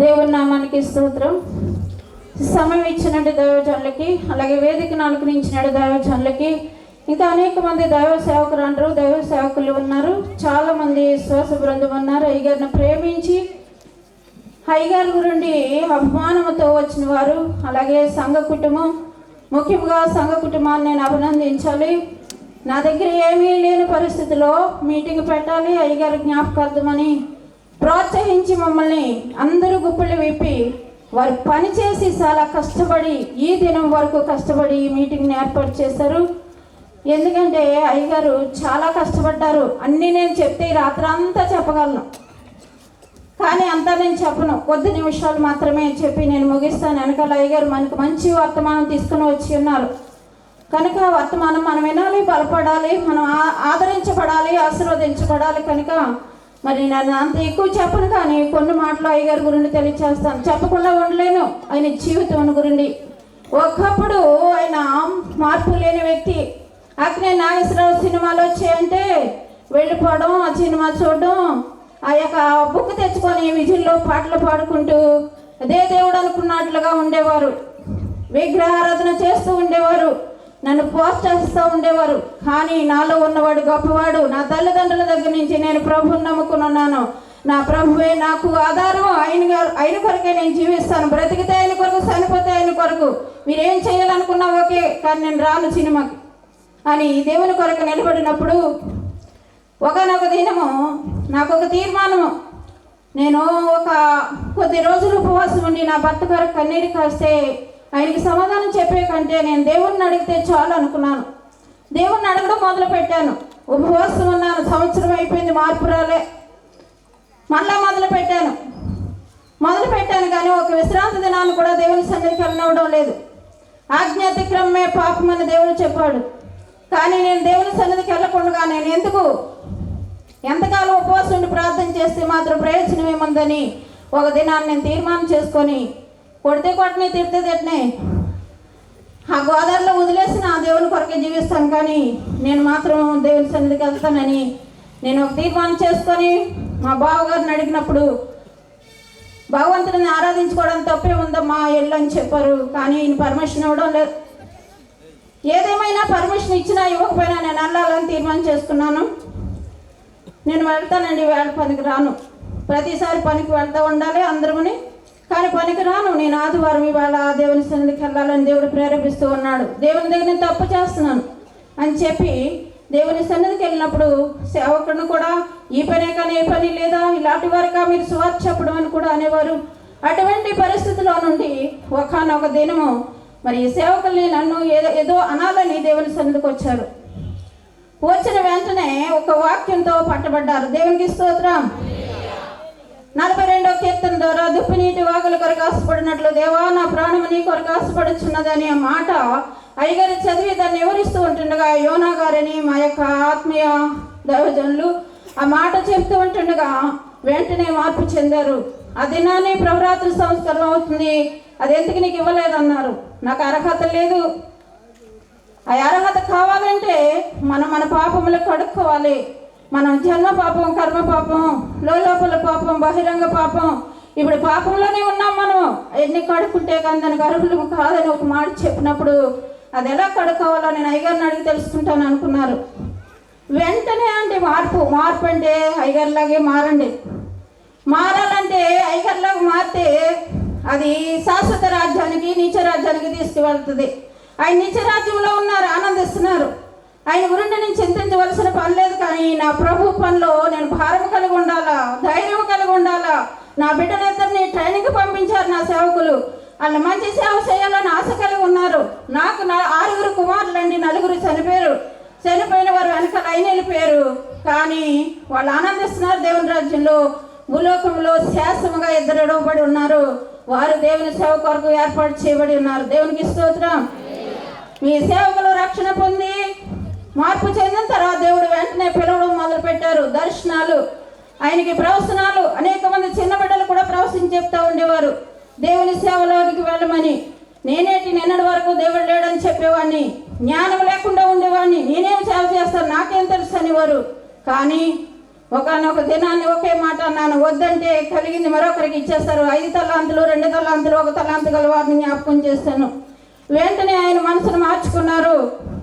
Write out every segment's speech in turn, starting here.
దేవుని నామానికి స్తోత్రం. సమయం ఇచ్చినట్టు దైవజనులకి అలాగే వేదికను అనుగ్రహించినట్టు దైవజనులకి ఇంకా అనేక మంది దైవ సేవకులు అంటారు దైవ సేవకులు ఉన్నారు. చాలా మంది శ్వాస బృందం ఉన్నారు. అయ్యగారిని ప్రేమించి అయ్యగారి గురించి అభిమానంతో వచ్చిన వారు అలాగే సంఘ కుటుంబం ముఖ్యంగా సంఘ కుటుంబాన్ని నేను అభినందించాలి. నా దగ్గర ఏమీ లేని పరిస్థితిలో మీటింగ్ పెట్టాలి అయ్యగారి జ్ఞాపకార్థమని ప్రోత్సహించి మమ్మల్ని అందరూ గుప్పలు విప్పి వారు పనిచేసి చాలా కష్టపడి ఈ దినం వరకు కష్టపడి ఈ మీటింగ్ని ఏర్పాటు చేశారు. ఎందుకంటే అయ్యగారు చాలా కష్టపడ్డారు. అన్నీ నేను చెప్తే రాత్రంతా చెప్పగలను. కానీ అంతా నేను చెప్పను. కొద్ది నిమిషాలు మాత్రమే చెప్పి నేను ముగిస్తాను. వెనకాల అయ్యగారు మనకు మంచి వర్తమానం తీసుకుని వచ్చి ఉన్నారు. కనుక వర్తమానం మనం వినాలి బలపడాలి మనం ఆ- ఆదరించబడాలి ఆశీర్వదించబడాలి కనుక మరి నన్ను అంత ఎక్కువ చెప్పను కానీ కొన్ని మాటలు అయ్యగారి గురించి తెలియచేస్తాను. చెప్పకుండా ఉండలేను. ఆయన జీవితం గురించి ఒకప్పుడు ఆయన మార్పు లేని వ్యక్తి. అక్కడే నాగేశ్వరరావు సినిమాలు వచ్చాయంటే వెళ్ళిపోవడం ఆ సినిమా చూడడం ఆ యొక్క బుక్ తెచ్చుకొని విధుల్లో పాటలు పాడుకుంటూ అదే దేవుడు అనుకున్నట్లుగా ఉండేవారు. విగ్రహారాధన చేస్తూ ఉండేవారు. నన్ను పోస్ట్ చేస్తూ ఉండేవారు. కానీ నాలో ఉన్నవాడు గొప్పవాడు. నా తల్లిదండ్రుల దగ్గర నుంచి నేను ప్రభువుని నమ్ముకుని ఉన్నాను నా ప్రభువే నాకు ఆధారం ఆయన గారు ఆయన కొరకే నేను జీవిస్తాను. బ్రతికితే ఆయన కొరకు చనిపోతే ఆయన కొరకు. మీరేం చేయాలనుకున్నా ఓకే కానీ నేను రాను సినిమాకి అని దేవుని కొరకు నిలబడినప్పుడు ఒకనొక దినము నాకు ఒక తీర్మానము. నేను ఒక కొద్ది రోజులు ఉపవాసం ఉండి నా భర్త కొరకు కన్నీరు కాస్తే ఆయనకి సమాధానం చెప్పే కంటే నేను దేవుణ్ణి అడిగితే చాలు అనుకున్నాను. దేవుణ్ణి అడగడం మొదలు పెట్టాను. ఉపవాసం ఉన్నాను. సంవత్సరం అయిపోయింది మార్పు రాలే. మళ్ళా మొదలు పెట్టాను. మొదలు పెట్టాను కానీ ఒక విశ్రాంతి దినాన్ని కూడా దేవుని సన్నిధికి వెళ్ళనివ్వడం లేదు. ఆజ్ఞాతిక్రమే పాపం అని దేవుడు చెప్పాడు. కానీ నేను దేవుని సన్నిధికి వెళ్ళకుండా నేను ఎందుకు? ఎంతకాలం ఉపవాసం ఉండి ప్రార్థన చేస్తే మాత్రం ప్రయోజనం ఏముందని ఒక దినాన్ని నేను తీర్మానం చేసుకొని కొడితే కొట్టనే తిడితే తిట్టనే. ఆ గోదావరిలో వదిలేసి నా దేవుని కొరకే జీవిస్తాను కానీ నేను మాత్రం దేవుని సన్నిధికి వెళ్తానని నేను ఒక తీర్మానం చేసుకొని మా బావగారిని అడిగినప్పుడు భగవంతుడిని ఆరాధించుకోవడం తప్పే ఉందమ్మా ఎల్లు అని చెప్పారు. కానీ ఈయన పర్మిషన్ ఇవ్వడం లేదు. ఏదేమైనా పర్మిషన్ ఇచ్చినా ఇవ్వకపోయినా నేను వెళ్ళాలని తీర్మానం చేసుకున్నాను. నేను వెళ్తానండి వేళ పనికి రాను. ప్రతిసారి పనికి వెళ్తూ ఉండాలి అందరముని. కానీ పనికి రాను నేను ఆదివారం ఇవాళ దేవుని సన్నిధికి వెళ్ళాలని దేవుడు ప్రేరేపిస్తూ ఉన్నాడు. దేవుని దగ్గర నేను తప్పు చేస్తున్నాను అని చెప్పి దేవుని సన్నిధికి వెళ్ళినప్పుడు సేవకుడిని కూడా ఈ పనే కానీ ఏ పని లేదా ఇలాంటి వారిగా మీరు సువార్త చెప్పడం అని కూడా అనేవారు. అటువంటి పరిస్థితిలో నుండి ఒకనొక దినము మరి ఈ సేవకుల్ని నన్ను ఏదో ఏదో అనాలని దేవుని సన్నిధికి వచ్చారు. వచ్చిన వెంటనే ఒక వాక్యంతో పట్టబడ్డారు. దేవునికి స్తోత్రం. నలభై రెండో కీర్తన ద్వారా దుప్పి నీటి వాగుల కొరకు ఆశపడినట్లు దేవా నా ప్రాణము నీ కొరకు ఆశపడుచున్నదని ఆ మాట అయ్యగారు చదివి దాన్ని వివరిస్తూ ఉంటుండగా యోనా గారని మా యొక్క ఆత్మీయ దైవజనులు ఆ మాట చెప్తూ ఉంటుండగా వెంటనే మార్పు చెందారు. ఆ దినాన్ని ప్రభురాత్రి సంస్కరణ అవుతుంది. అది ఎందుకు నీకు ఇవ్వలేదన్నారు? నాకు అర్హత లేదు. ఆ అర్హత కావాలంటే మనం మన పాపములు కడుక్కోవాలి. మనం జన్మ పాపం కర్మ పాపం లోపల పాపం బహిరంగ పాపం. ఇప్పుడు పాపంలోనే ఉన్నాం మనం. ఎన్ని కడుక్కుంటే కానీ దానికి అర్హులు కాదని ఒక మాట చెప్పినప్పుడు అది ఎలా కడుక్కోవాలో నేను అయ్యగారిని అడిగి తెలుసుకుంటాను అనుకున్నారు. వెంటనే అంటే మార్పు మార్పు అంటే అయ్యగారిలాగే మారండి. మారాలంటే అయ్యగారిలాగా మారితే అది శాశ్వత రాజ్యానికి నీచ రాజ్యానికి తీసుకువెళ్తుంది. ఆయన నీచ రాజ్యంలో ఉన్నారు ఆనంద ఆయన గురించి నేను చింతించవలసిన పని లేదు కానీ నా ప్రభు పనిలో నేను భారం కలిగి ఉండాలా? ధైర్యం కలిగి ఉండాలా? నా బిడ్డలిద్దరిని ట్రైనింగ్ పంపించారు నా సేవకులు. వాళ్ళు మంచి సేవ చేయాలని ఆశ కలిగి ఉన్నారు. నాకు నా ఆరుగురు కుమారులండి నలుగురు చనిపోయారు. చనిపోయిన వారు వెనకాల అయిన వెళ్ళిపోయారు. కానీ వాళ్ళు ఆనందిస్తున్నారు దేవుని రాజ్యంలో. భూలోకంలో శాసముగా ఇద్దరు ఇడవబడి ఉన్నారు. వారు దేవుని సేవ కొరకు ఏర్పాటు చేయబడి ఉన్నారు. దేవునికి స్తోత్రం. మీ సేవకులు రక్షణ పొంది మార్పు చెందిన తర్వాత దేవుడు వెంటనే పిలవడం మొదలు పెట్టారు దర్శనాలు ఆయనకి ప్రవచనాలు అనేక మంది చిన్న బిడ్డలు కూడా ప్రవచనం చెప్తా ఉండేవారు. దేవుని సేవలోనికి వెళ్ళమని. నేనేటి నిన్నటి వరకు దేవుడు లేడని చెప్పేవాడిని. జ్ఞానం లేకుండా ఉండేవాడిని. నేనేం సేవ చేస్తాను? నాకేం తెలుసు అనేవారు. కానీ ఒకనొక దినాన్ని ఒకే మాట అన్నాను. వద్దంటే కలిగింది మరొకరికి ఇచ్చేస్తారు. ఐదు తలాంతులు రెండు తలాంతులు ఒక తలాంతు గల వారిని జ్ఞాపకం చేస్తాను వెంటనే ఆయన మనసును మార్చుకున్నారు.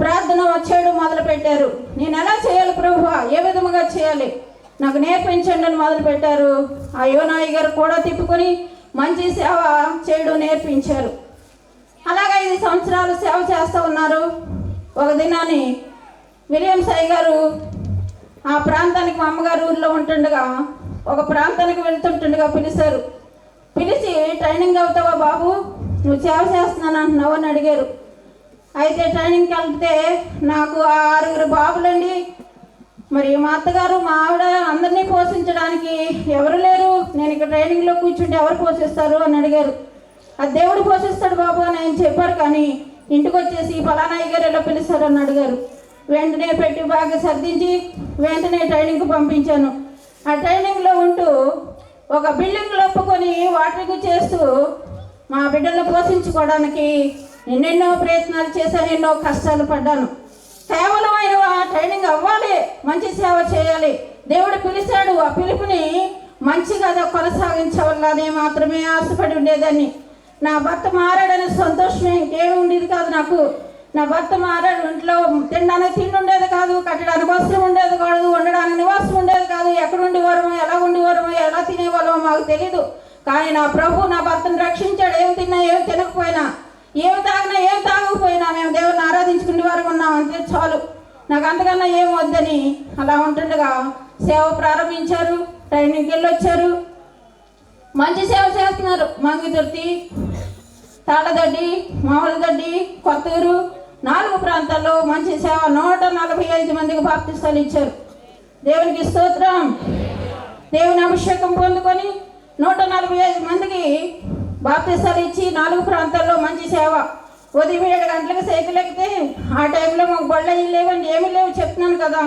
ప్రార్థన చేయడం మొదలు పెట్టారు నేను ఎలా చేయాలి ప్రభు ఏ విధముగా చేయాలి? నాకు నేర్పించండి అని మొదలు పెట్టారు ఆ యువనాయి గారు కూడా తిప్పుకొని మంచి సేవ చేయడం నేర్పించారు. అలాగే ఐదు సంవత్సరాలు సేవ చేస్తూ ఉన్నారు. ఒక దినాన్ని విలియం సాయి గారు ఆ ప్రాంతానికి మా అమ్మగారు ఊర్లో ఉంటుండగా ఒక ప్రాంతానికి వెళ్తుంటుండగా పిలిచారు. పిలిచి ట్రైనింగ్ అవుతావా బాబు? నువ్వు సేవ చేస్తున్నాను అంటున్నావు అని అడిగారు. అయితే ట్రైనింగ్కి వెళ్తే నాకు ఆ ఆరుగురు బాబులండి. మరి మా అత్తగారు మా ఆవిడ అందరినీ పోషించడానికి ఎవరు లేరు. నేను ఇక్కడ ట్రైనింగ్లో కూర్చుంటే ఎవరు పోషిస్తారు అని అడిగారు. ఆ దేవుడు పోషిస్తాడు బాబు అని ఆయన చెప్పారు కానీ ఇంటికి వచ్చేసి ఫలానా గారు ఎలా పిలుస్తారు అని అడిగారు. వెంటనే పెట్టి బాగా సర్దించి వెంటనే ట్రైనింగ్కి పంపించాను. ఆ ట్రైనింగ్లో ఉంటూ ఒక బిల్డింగ్ ఒప్పుకొని వాటరింగ్ చేస్తూ మా బిడ్డలను పోషించుకోవడానికి ఎన్నెన్నో ప్రయత్నాలు చేశాను ఎన్నో కష్టాలు పడ్డాను. కేవలం ఆయన ఆ ట్రైనింగ్ అవ్వాలి మంచి సేవ చేయాలి. దేవుడు పిలిచాడు ఆ పిలుపుని మంచిగా కొనసాగించవాలని మాత్రమే ఆశపడి ఉండేదాన్ని. నా భర్త మారాడనే సంతోషం ఇంకేమి ఉండేది కాదు నాకు. నా భర్త మారాడు ఇంట్లో తినడానికి తిండి ఉండేది కాదు కట్టడానికి వస్త్రం ఉండేది కాదు ఉండడానికి నివాసం ఉండేది కాదు ఎక్కడ ఉండేవారమో ఎలా ఉండేవారమో ఎలా తినేవాళ్ళమో మాకు తెలియదు కానీ నా ప్రభు నా భర్తను రక్షించాడు ఏం తిన్నా ఏమి తినకపోయినా. ఏం తాగినా ఏం తాగకపోయినా మేము దేవుని ఆరాధించుకునే వారు ఉన్నాం. అంతే చాలు. నాకు అంతకన్నా ఏం వద్దని అలా ఉంటుండగా సేవ ప్రారంభించారు. ట్రైనింగ్కి వెళ్ళి వచ్చారు మంచి సేవ చేస్తున్నారు. మంగితుర్తి తాళదడ్డి మామూలుదడ్డి కొత్తూరు నాలుగు ప్రాంతాల్లో మంచి సేవ నూట నలభై ఐదు మందికి బాప్తిస్తాలు ఇచ్చారు. దేవునికి స్తోత్రం. దేవుని అభిషేకం పొందుకొని నూట నలభై ఐదు మందికి బాప్తిస్తాలు ఇచ్చి నాలుగు ప్రాంతాల్లో మంచి సేవ. ఉదయం ఏడు గంటలకు సైకిల్ ఎక్కితే ఆ టైంలో మాకు బళ్ళ లేవండి ఏమీ లేవు చెప్తున్నాను కదా.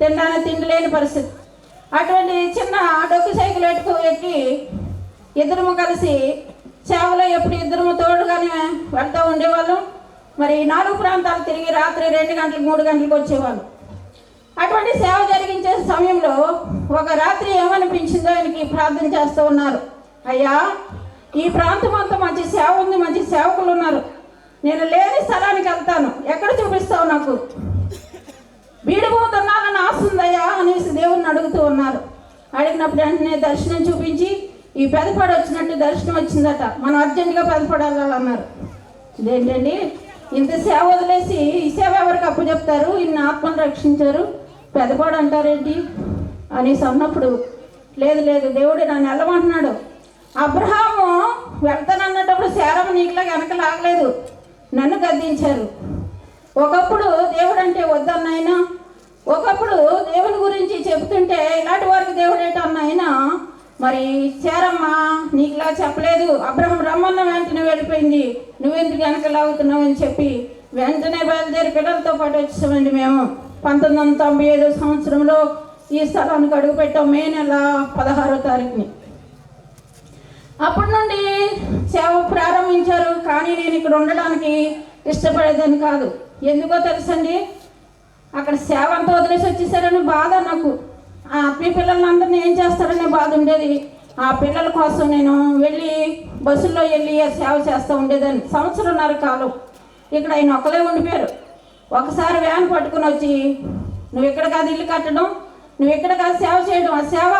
తినడానికి తిండి లేని పరిస్థితి. అటువంటి చిన్న డొక్కు సైకిల్ ఎట్టుకు ఎక్కి ఇద్దరము కలిసి సేవలో ఎప్పుడు ఇద్దరము తోడుగానే వెళ్తూ ఉండేవాళ్ళం. మరి నాలుగు ప్రాంతాలు తిరిగి రాత్రి రెండు గంటలకు మూడు గంటలకు వచ్చేవాళ్ళం. అటువంటి సేవ జరిగించే సమయంలో ఒక రాత్రి ఏమనిపించిందో ఆయనకి ప్రార్థన చేస్తూ ఉన్నారు. అయ్యా ఈ ప్రాంతం అంతా మంచి సేవ ఉంది మంచి సేవకులు ఉన్నారు. నేను లేని స్థలానికి వెళ్తాను. ఎక్కడ చూపిస్తావు నాకు? బీడుపోతున్నానని ఆశ ఉందయ్యా అనేసి దేవుణ్ణి అడుగుతూ ఉన్నారు. అడిగినప్పుడు వెంటనే దర్శనం చూపించి ఈ పెదపాడు వచ్చినట్టు దర్శనం వచ్చిందట. మనం అర్జెంటుగా పెదపడాలన్నారు. ఇదేంటండి? ఇంత సేవ వదిలేసి ఈ సేవ ఎవరికి అప్పు చెప్తారు? ఇన్ని ఆత్మను రక్షించారు? పెదపాడు అంటారేంటి? అనేసి అన్నప్పుడు లేదు లేదు దేవుడు నన్ను వెళ్ళమంటున్నాడు అబ్రహాం వెళ్తానన్నప్పుడు శారమ నీకులా వెనక లాగలేదు. నన్ను గద్దించారు. ఒకప్పుడు దేవుడు అంటే వద్దన్నాయన ఒకప్పుడు దేవుని గురించి చెబుతుంటే ఇలాంటి వారికి దేవుడు ఏంటన్నాయన మరి చేరమ్మ నీకులా చెప్పలేదు. అబ్రహం రమ్మన్న వెంటనే వెళ్ళిపోయింది. నువ్వెందుకు వెనక లాగుతున్నావు అని చెప్పి వెంటనే బయలుదేరి పిల్లలతో పాటు వచ్చామండి మేము. పంతొమ్మిది వందల తొంభై ఐదో సంవత్సరంలో ఈ స్థలానికి అడుగుపెట్టాం మే నెల పదహారో తారీఖుని. అప్పటి నుండి సేవ ప్రారంభించారు కానీ నేను ఇక్కడ ఉండడానికి ఇష్టపడేదని కాదు. ఎందుకో తెలుసండి? అక్కడ సేవ అంతా వదిలేసి వచ్చేసారని బాధ నాకు. ఆ ఆత్మీయ పిల్లలందరినీ ఏం చేస్తారనే బాధ ఉండేది. ఆ పిల్లల కోసం నేను వెళ్ళి బస్సుల్లో వెళ్ళి ఆ సేవ చేస్తూ ఉండేదాన్ని. సంవత్సరంన్నర కాలం. ఇక్కడ ఆయన ఒక్కలే ఉండిపోయారు. ఒకసారి వ్యాన్ పట్టుకుని వచ్చి నువ్వు ఇక్కడ కాదు ఇల్లు కట్టడం నువ్వు ఇక్కడ కాదు సేవ చేయడం ఆ సేవ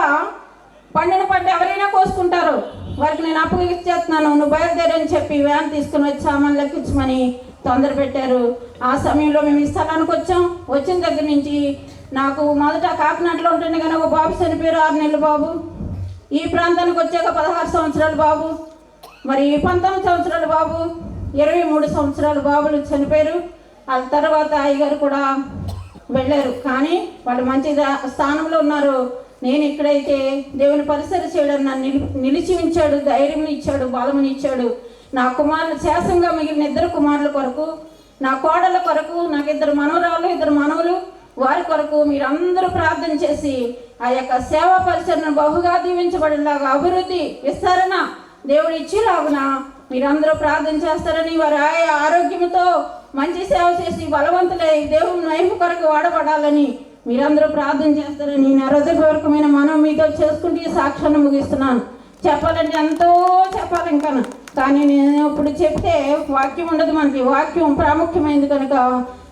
పండిన పంట ఎవరైనా కోసుకుంటారు. వారికి నేను అప్పగిచ్చేస్తున్నాను నువ్వు బయలుదేరని చెప్పి వ్యాన్ తీసుకుని వచ్చి సామాన్ లెక్కించమని తొందర పెట్టారు. ఆ సమయంలో మేము ఈ స్థలానికి వచ్చాం. వచ్చిన దగ్గర నుంచి నాకు మొదట కాకినాడలో ఉంటుంది కానీ ఒక బాబు చనిపోయారు. ఆరు నెలలు బాబు. ఈ ప్రాంతానికి వచ్చాక పదహారు సంవత్సరాలు బాబు. మరి పంతొమ్మిది సంవత్సరాలు బాబు. ఇరవై మూడు సంవత్సరాలు బాబులు చనిపోయారు. ఆ తర్వాత అయ్యగారు కూడా వెళ్ళారు. కానీ వాళ్ళు మంచి స్థానంలో ఉన్నారు. నేను ఇక్కడైతే దేవుని పరిసర చేయడం నన్ను నిలిచి ఉంచాడు ధైర్యం ఇచ్చాడు బలముని ఇచ్చాడు. నా కుమారులు శాసంగా మిగిలిన ఇద్దరు కుమారుల కొరకు నా కోడల కొరకు నాకు ఇద్దరు మనవరాలు ఇద్దరు మనవలు వారి కొరకు మీరందరూ ప్రార్థన చేసి ఆ యొక్క సేవా పరిచరణను బహుగా దీవించబడేలాగా అభివృద్ధి విస్తరణ దేవుడు ఇచ్చేలాగున మీరందరూ ప్రార్థన చేస్తారని వారి ఆయా ఆరోగ్యంతో మంచి సేవ చేసి బలవంతులై దేవుని నైపు కొరకు వాడబడాలని మీరందరూ ప్రార్థన చేస్తారని నేను హృదయపూర్వకమైన మనం మీతో చేసుకుంటూ ఈ సాక్ష్యాన్ని ముగిస్తున్నాను. చెప్పాలంటే ఎంతో చెప్పాలి ఇంకా కానీ నేను ఇప్పుడు చెప్తే వాక్యం ఉండదు మనకి. వాక్యం ప్రాముఖ్యమైనది కనుక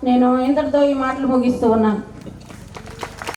నేను ఇంతటితో ఈ మాటలు ముగిస్తూ ఉన్నాను.